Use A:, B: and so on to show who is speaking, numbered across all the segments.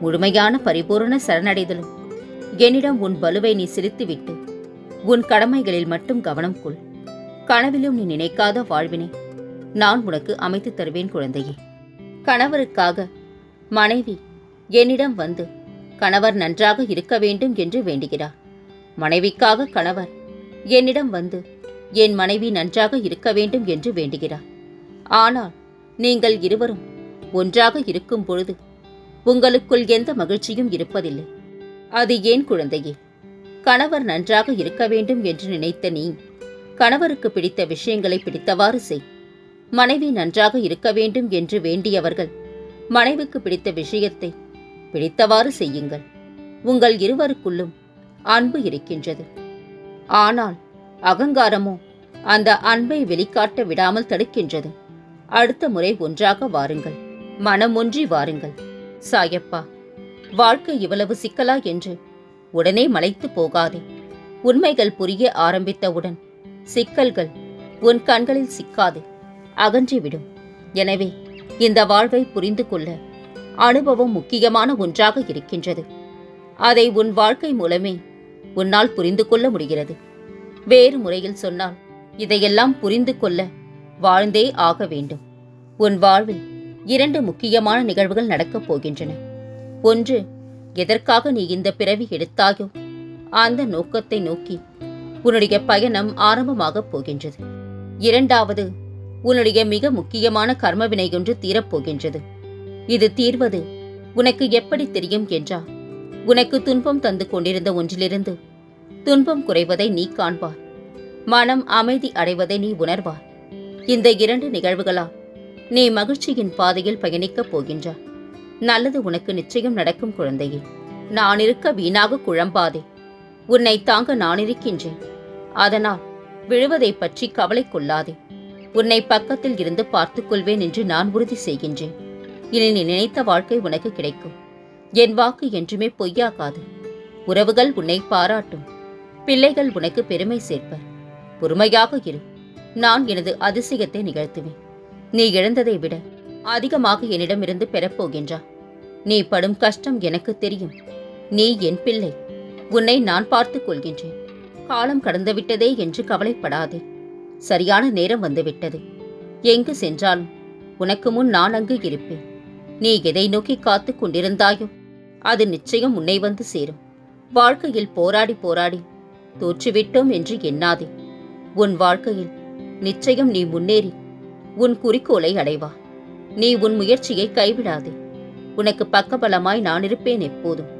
A: முழுமையான பரிபூரண சரணடைதலும். என்னிடம் உன் பலுவை நீ சிரித்துவிட்டு உன் கடமைகளில் மட்டும் கவனம் கொள். கனவிலும் நீ நினைக்காத வாழ்வினை நான் உனக்கு அமைத்து தருவேன் குழந்தையே. கணவருக்காக மனைவி என்னிடம் வந்து கணவர் நன்றாக இருக்க வேண்டும் என்று வேண்டுகிறார். மனைவிக்காக கணவர் என்னிடம் வந்து என் மனைவி நன்றாக இருக்க வேண்டும் என்று வேண்டுகிறார். ஆனால் நீங்கள் இருவரும் ஒன்றாக இருக்கும் பொழுது உங்களுக்குள் எந்த மகிழ்ச்சியும் இருப்பதில்லை. அது ஏன் குழந்தையே? கணவர் நன்றாக இருக்க வேண்டும் என்று நினைத்த நீ கணவருக்கு பிடித்த விஷயங்களை பிடித்தவாறு செய். மனைவி நன்றாக இருக்க வேண்டும் என்று வேண்டியவர்கள் மனைவிக்கு பிடித்த விஷயத்தை பிடித்தவாறு செய்யுங்கள். உங்கள் இருவருக்குள்ளும் அன்பு இருக்கின்றது. ஆனால் அகங்காரமோ அந்த அன்பை வெளிக்காட்ட விடாமல் தடுக்கின்றது. அடுத்த முறை ஒன்றாக வாருங்கள். மனமொன்றி வாருங்கள். சாயப்பா வாழ்க்கை இவ்வளவு சிக்கலா என்று உடனே மலைத்து போகாதே. உண்மைகள் புரிய ஆரம்பித்தவுடன் சிக்கல்கள் உன் கண்களில் சிக்காது அகன்றிவிடும். எனவே இந்த வாழ்வை புரிந்து கொள்ள அனுபவம் முக்கியமான ஒன்றாக இருக்கின்றது. அதை உன் வாழ்க்கை மூலமே உன்னால் புரிந்து கொள்ள முடிகிறது. வேறு முறையில் சொன்னால் இதையெல்லாம் புரிந்து கொள்ள வாழ்ந்தே ஆக வேண்டும். உன் வாழ்வில் இரண்டு முக்கியமான நிகழ்வுகள் நடக்கப் போகின்றன. ஒன்று எதற்காக நீ இந்த பிறவி எடுத்தாயோ? அந்த நோக்கத்தை நோக்கி உன்னுடைய பயணம் ஆரம்பமாகப் போகின்றது. இரண்டாவது உன்னுடைய மிக முக்கியமான கர்மவினை ஒன்று தீரப்போகின்றது இது தீர்வது உனக்கு எப்படி தெரியும் என்றால் உனக்கு துன்பம் தந்து கொண்டிருந்த ஒன்றிலிருந்து துன்பம் குறைவதை நீ காண்பார் மனம் அமைதி அடைவதை நீ உணர்வார் இந்த இரண்டு நிகழ்வுகளால் நீ மகிழ்ச்சியின் பாதையில் பயணிக்கப் போகின்றாய் நல்லது உனக்கு நிச்சயம் நடக்கும் குழந்தையே. நான் இருக்க வீணாக குழம்பாதே. உன்னை தாங்க நான் இருக்கின்றேன் அதனால் விழுவதை பற்றி கவலை கொள்ளாதே. உன்னை பக்கத்தில் இருந்து பார்த்துக் கொள்வேன் என்று நான் உறுதி செய்கின்றேன். இனி நீ நினைத்த வாழ்க்கை உனக்கு கிடைக்கும். என் வாக்கு என்றுமே பொய்யாகாது. உறவுகள் உன்னை பாராட்டும். பிள்ளைகள் உனக்கு பெருமை சேர்ப்பர். பொறுமையாக இரு. நான் எனது அதிசயத்தை நிகழ்த்துவேன். நீ இழந்ததை விட அதிகமாக என்னிடமிருந்து பெறப்போகின்றா. நீ படும் கஷ்டம் எனக்கு தெரியும். நீ என் பிள்ளை. உன்னை நான் பார்த்துக் கொள்கின்றேன். காலம் கடந்துவிட்டதே என்று கவலைப்படாதே. சரியான நேரம் வந்துவிட்டது எங்கு சென்றாலும் உனக்கு முன் நான் அங்கு இருப்பேன். நீ எதை நோக்கி காத்துக் கொண்டிருந்தாயோ அது நிச்சயம் உன்னை வந்து சேரும். வாழ்க்கையில் போராடி போராடி தோற்றுவிட்டோம் என்று எண்ணாதே. உன் வாழ்க்கையில் நிச்சயம் நீ முன்னேறி உன் குறிக்கோளை அடைவா. நீ உன் முயற்சியை கைவிடாதே. உனக்கு பக்கபலமாய் நான் இருப்பேன் எப்போதும்.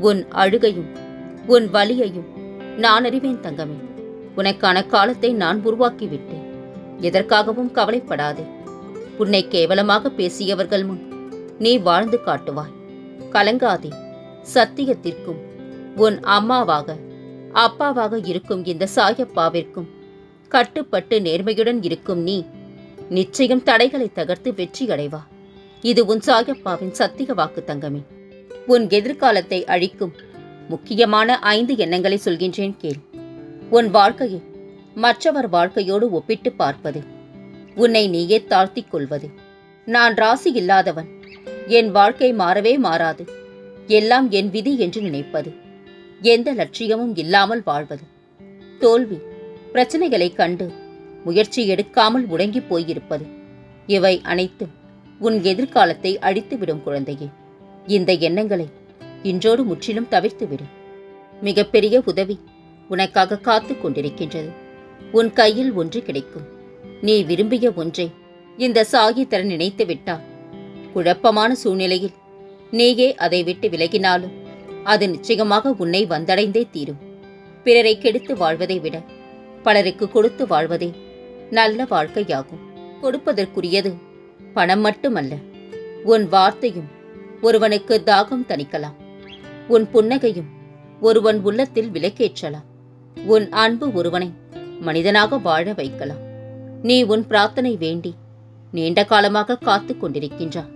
A: உன் அழுகையும் உன் வலியையும் நான் அறிவேன் தங்கமே. உனக்கான காலத்தை நான் உருவாக்கி விட்டேன் எதற்காகவும் கவலைப்படாதே. உன்னை கேவலமாக பேசியவர்கள் முன் நீ வாழ்ந்து காட்டுவாய். கலங்காதே. சத்தியத்திற்கும் உன் அம்மாவாக அப்பாவாக இருக்கும் இந்த சாயப்பாவிற்கும் கட்டுப்பட்டு நேர்மையுடன் இருக்கும் நீ நிச்சயம் தடைகளை தகர்த்து வெற்றி அடைவா இது உன் சாயப்பாவின் சத்திய வாக்கு தங்கமே. உன் எதிர்காலத்தை அழிக்கும் முக்கியமான ஐந்து எண்ணங்களை சொல்கின்றேன் கேள். உன் வாழ்க்கையை மற்றவர் வாழ்க்கையோடு ஒப்பிட்டு பார்ப்பது உன்னை நீயே தாழ்த்திக் கொள்வது. நான் ராசி இல்லாதவன் என் வாழ்க்கை மாறவே மாறாது. எல்லாம் என் விதி என்று நினைப்பது எந்த லட்சியமும் இல்லாமல் வாழ்வது. தோல்வி பிரச்சனைகளைக் கண்டு முயற்சி எடுக்காமல் முடங்கி போயிருப்பது. இவை அனைத்தும் உன் எதிர்காலத்தை அழித்துவிடும் குழந்தையே. இந்த எண்ணங்களை இன்றோடு முற்றிலும் தவிர்த்துவிடு. மிகப்பெரிய உதவி உனக்காக காத்துக் கொண்டிருக்கின்றது. உன் கையில் ஒன்று கிடைக்கும். நீ விரும்பிய ஒன்றை இந்த சாகி தர நினைத்து விட்டால் குழப்பமான சூழ்நிலையில் நீயே அதை விட்டு விலகினாலும் அது நிச்சயமாக உன்னை வந்தடைந்தே தீரும். பிறரை கெடுத்து வாழ்வதை விட பலருக்கு கொடுத்து வாழ்வதே நல்ல வாழ்க்கையாகும். கொடுப்பதற்குரியது பணம் மட்டுமல்ல. உன் வார்த்தையும் ஒருவனுக்கு தாகம் தணிக்கலாம். உன் புன்னகையும் ஒருவன் உள்ளத்தில் விலக்கேற்றலாம். உன் அன்பு ஒருவனை மனிதனாக வாழ வைக்கலாம். நீ உன் பிரார்த்தனை வேண்டி நீண்ட காலமாக காத்துக் கொண்டிருக்கின்றாய்.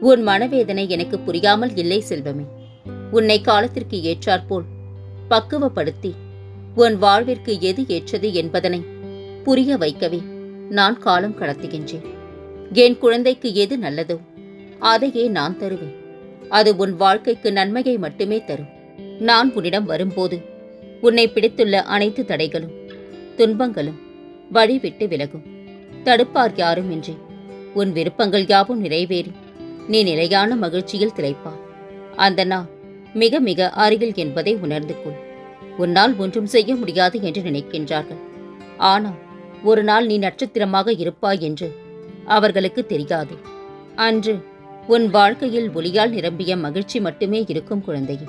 A: உன் மனவேதனை எனக்கு புரியாமல் இல்லை செல்வமே. உன்னை காலத்திற்கு ஏற்றாற்போல் பக்குவப்படுத்தி உன் வாழ்விற்கு எது ஏற்றது என்பதனை புரிய வைக்கவே நான் காலம் கடத்துகின்றேன். என் குழந்தைக்கு எது நல்லதோ அதையே நான் தருவேன். அது உன் வாழ்க்கைக்கு நன்மையை மட்டுமே தரும். நான் உன்னிடம் வரும்போது உன்னை பிடித்துள்ள அனைத்து தடைகளும் துன்பங்களும் வழிவிட்டு விலகும். தடுப்பார் யாரும் இன்றி. உன் விருப்பங்கள் யாவும் நிறைவேறி நீ நிலையான மகிழ்ச்சியில் திளைப்பார் அந்த நாள் மிக மிக அருகில் என்பதை உணர்ந்து கொள். உன்னால் ஒன்றும் செய்ய முடியாது என்று நினைக்கின்றார்கள். ஆனால் ஒரு நாள் நீ நட்சத்திரமாக இருப்பாய் என்று அவர்களுக்கு தெரியாது. அன்று உன் வாழ்க்கையில் ஒளியால் நிரம்பிய மகிழ்ச்சி மட்டுமே இருக்கும் குழந்தையே.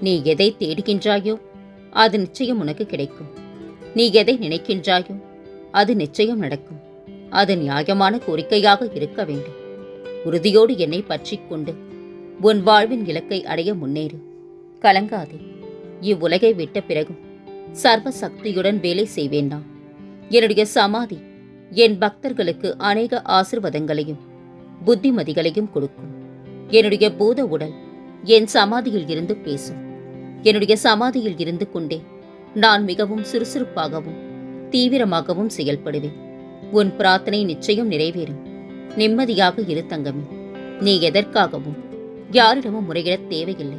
A: நீ எதை தேடுகின்றாயோ அது நிச்சயம் உனக்கு கிடைக்கும். நீ எதை நினைக்கின்றாயோ அது நிச்சயம் நடக்கும். அது நியாயமான கோரிக்கையாக இருக்க வேண்டும். உறுதியோடு என்னை பற்றி கொண்டு உன் வாழ்வின் இலக்கை அடைய முன்னேறு. கலங்காதே. இவ்வுலகை விட்ட பிறகும் சர்வ சக்தியுடன் வேலை செய்வேன் நான். என்னுடைய சமாதி. என் பக்தர்களுக்கு அநேக ஆசிர்வாதங்களையும் புத்திமதிகளையும் கொடுக்கும். என்னுடைய பூத உடல் என் சமாதியில் இருந்து பேசும். என்னுடைய சமாதியில் இருந்து கொண்டே நான் மிகவும் சுறுசுறுப்பாகவும் தீவிரமாகவும் செயல்படுவேன். உன் பிரார்த்தனை நிச்சயம் நிறைவேறும். நிம்மதியாக இரு தங்கமே. நீ எதற்காகவும் யாரிடமும் முறையிடத் தேவையில்லை.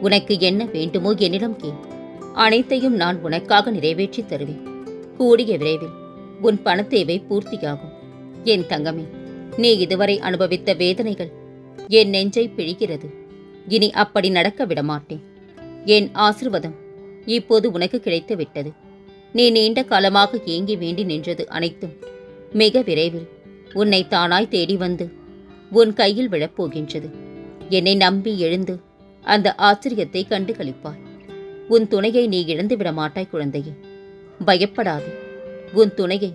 A: உனக்கு என்ன வேண்டுமோ என்னிடம் கேள். அனைத்தையும் நான் உனக்காக நிறைவேற்றி தருவேன். கூடிய விரைவில் உன் பணத்தேவை பூர்த்தியாகும். என் தங்கமே நீ இதுவரை அனுபவித்த வேதனைகள் என் நெஞ்சை பிழிகிறது. இனி அப்படி நடக்க விடமாட்டேன். என் ஆசிர்வாதம் இப்போது உனக்கு கிடைத்து விட்டது. நீ நீண்ட காலமாக ஏங்கி வேண்டி நின்றது அனைத்தும் மிக விரைவில் உன்னை தானாய் தேடி வந்து உன் கையில் விழப்போகின்றது. என்னை நம்பி எழுந்து அந்த ஆச்சரியத்தை கண்டு களிப்பாய் உன் துணையை நீ இழந்து விட மாட்டாய் குழந்தையே. பயப்படாது. உன் துணையை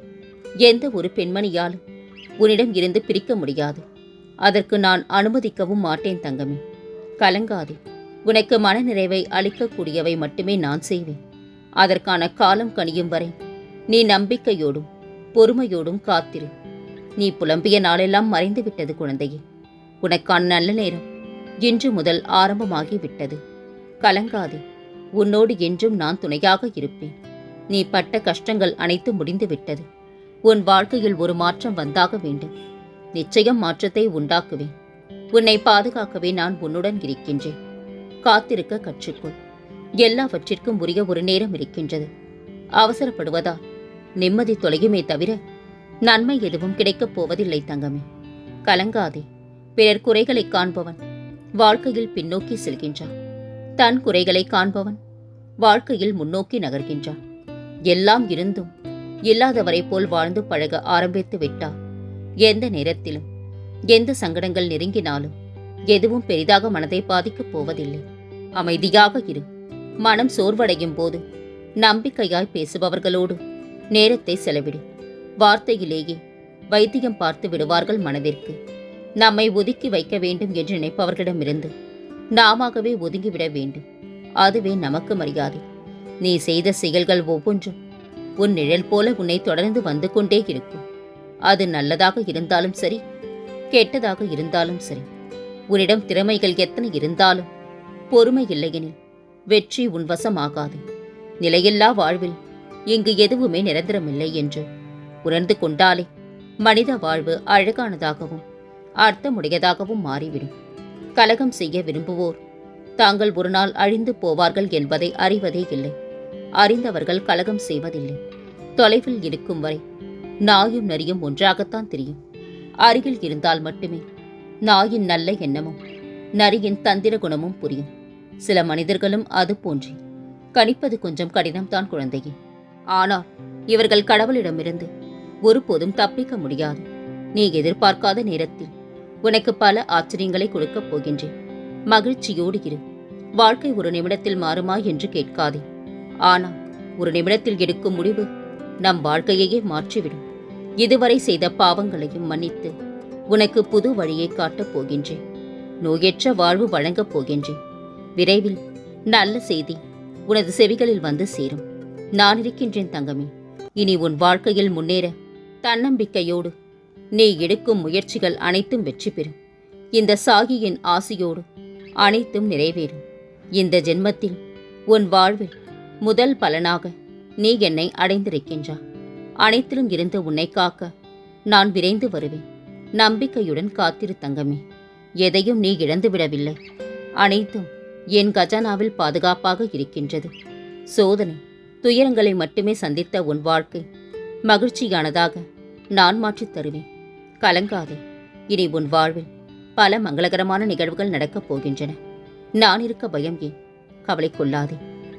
A: எந்த ஒரு பெண்மணியாலும் உன்னிடம் இருந்து பிரிக்க முடியாது. அதற்கு நான் அனுமதிக்கவும் மாட்டேன் தங்கமே. கலங்காதே. உனக்கு மனநிறைவை அளிக்கக்கூடியவை மட்டுமே நான் செய்வேன். அதற்கான காலம் கனியும் வரை நீ நம்பிக்கையோடும் பொறுமையோடும் காத்திரு. நீ புலம்பிய நாளெல்லாம் மறைந்து விட்டது குழந்தையே. உனக்கான நல்ல நேரம் இன்று முதல் ஆரம்பமாகி விட்டது கலங்காதே. உன்னோடு என்றும் நான் துணையாக இருப்பேன். நீ பட்ட கஷ்டங்கள் அனைத்து முடிந்துவிட்டது உன் வாழ்க்கையில் ஒரு மாற்றம் வந்தாக வேண்டும். நிச்சயம் மாற்றத்தை உண்டாக்குவேன். உன்னை பாதுகாக்கவே நான் உன்னுடன் இருக்கின்றேன். காத்திருக்க கற்றுக்கொள். எல்லாவற்றிற்கும் உரிய ஒரு நேரம் இருக்கின்றது. அவசரப்படுவதால் நிம்மதி தொலையுமே தவிர நன்மை எதுவும் கிடைக்கப் போவதில்லை தங்கமே. கலங்காதே. பிறர் குறைகளை காண்பவன். வாழ்க்கையில் பின்னோக்கி செல்கின்றான். தன் குறைகளை காண்பவன். வாழ்க்கையில் முன்னோக்கி நகர்கின்றான். எல்லாம் இருந்தும் இல்லாதவரை போல் வாழ்ந்து பழக ஆரம்பித்து விட்டார். எந்த நேரத்திலும் எந்த சங்கடங்கள் நெருங்கினாலும் எதுவும் பெரிதாக மனதை பாதிக்கப் போவதில்லை. அமைதியாக இரு. மனம் சோர்வடையும் போது நம்பிக்கையாய் பேசுபவர்களோடு நேரத்தை செலவிடு. வார்த்தையிலேயே வைத்தியம் பார்த்து விடுவார்கள் மனதிற்கு. நம்மை ஒதுக்கி வைக்க வேண்டும் என்று நினைப்பவர்களிடமிருந்து நாமாகவே ஒதுங்கிவிட வேண்டும். அதுவே நமக்கு மரியாதை. நீ செய்த செயல்கள் ஒவ்வொன்றும் உன் நிழல் போல உன்னை தொடர்ந்து வந்து கொண்டே இருக்கும். அது நல்லதாக இருந்தாலும் சரி கெட்டதாக இருந்தாலும் சரி. உன்னிடம் திறமைகள் எத்தனை இருந்தாலும் பொறுமை இல்லையெனில் வெற்றி உன் வசமாகாது. நிலையில்லா வாழ்வில் இங்கு எதுவுமே நிரந்தரமில்லை என்று உணர்ந்து கொண்டாலே மனித வாழ்வு அழகானதாகவும் அர்த்தமுடையதாகவும் மாறிவிடும். கலகம் செய்ய விரும்புவோர் தாங்கள் ஒரு நாள் அழிந்து போவார்கள் என்பதை அறிவதே இல்லை. அறிந்தவர்கள் கலகம் செய்வதில்லை. தொலைவில் இருக்கும் வரை நாயும் நரியும் ஒன்றாகத்தான் தெரியும். அருகில் இருந்தால் மட்டுமே நாயின் நல்ல எண்ணமும் நரியின் தந்திர குணமும் புரியும். சில மனிதர்களும் அது போன்றே. கணிப்பது கொஞ்சம் கடினம்தான் குழந்தையே. ஆனால் இவர்கள் கடவுளிடமிருந்து ஒருபோதும் தப்பிக்க முடியாது. நீ எதிர்பார்க்காத நேரத்தில் உனக்கு பல ஆச்சரியங்களை கொடுக்கப் போகின்றேன். மகிழ்ச்சியோடு இரு. வாழ்க்கை ஒரு நிமிடத்தில் மாறுமா என்று கேட்காதே. ஆனால் ஒரு நிமிடத்தில் எடுக்கும் முடிவு நம் வாழ்க்கையையே மாற்றிவிடும். இதுவரை செய்த பாவங்களையும் மன்னித்து உனக்கு புது வழியை காட்டப் போகின்றேன். நோயற்ற வாழ்வு வழங்கப் போகின்றேன். விரைவில் நல்ல செய்தி உனது செவிகளில் வந்து சேரும். நான் இருக்கின்றேன் தங்கமே. இனி உன் வாழ்க்கையில் முன்னேற தன்னம்பிக்கையோடு நீ எடுக்கும் முயற்சிகள் அனைத்தும் வெற்றி பெறும். இந்த சாகியின் ஆசையோடு அனைத்தும் நிறைவேறும். இந்த ஜென்மத்தில் உன் வாழ்வில் முதல் பலனாக நீ என்னை அடைந்திருக்கின்றா அனைத்திலும் இருந்து உன்னை காக்க நான் விரைந்து வருவேன். நம்பிக்கையுடன் காத்திரு தங்கமே. எதையும் நீ இழந்து விடவில்லை. அனைத்தும் என் கஜானாவில் பாதுகாப்பாக இருக்கின்றது. சோதனை துயரங்களை மட்டுமே சந்தித்த உன் வாழ்க்கை மகிழ்ச்சியானதாக நான் மாற்றித் தருவேன். கலங்காதே இனி உன் வாழ்வில் பல மங்களகரமான நிகழ்வுகள் நடக்கப் போகின்றன. நான் இருக்க பயம் ஏன்? கவலை கொள்ளாதே.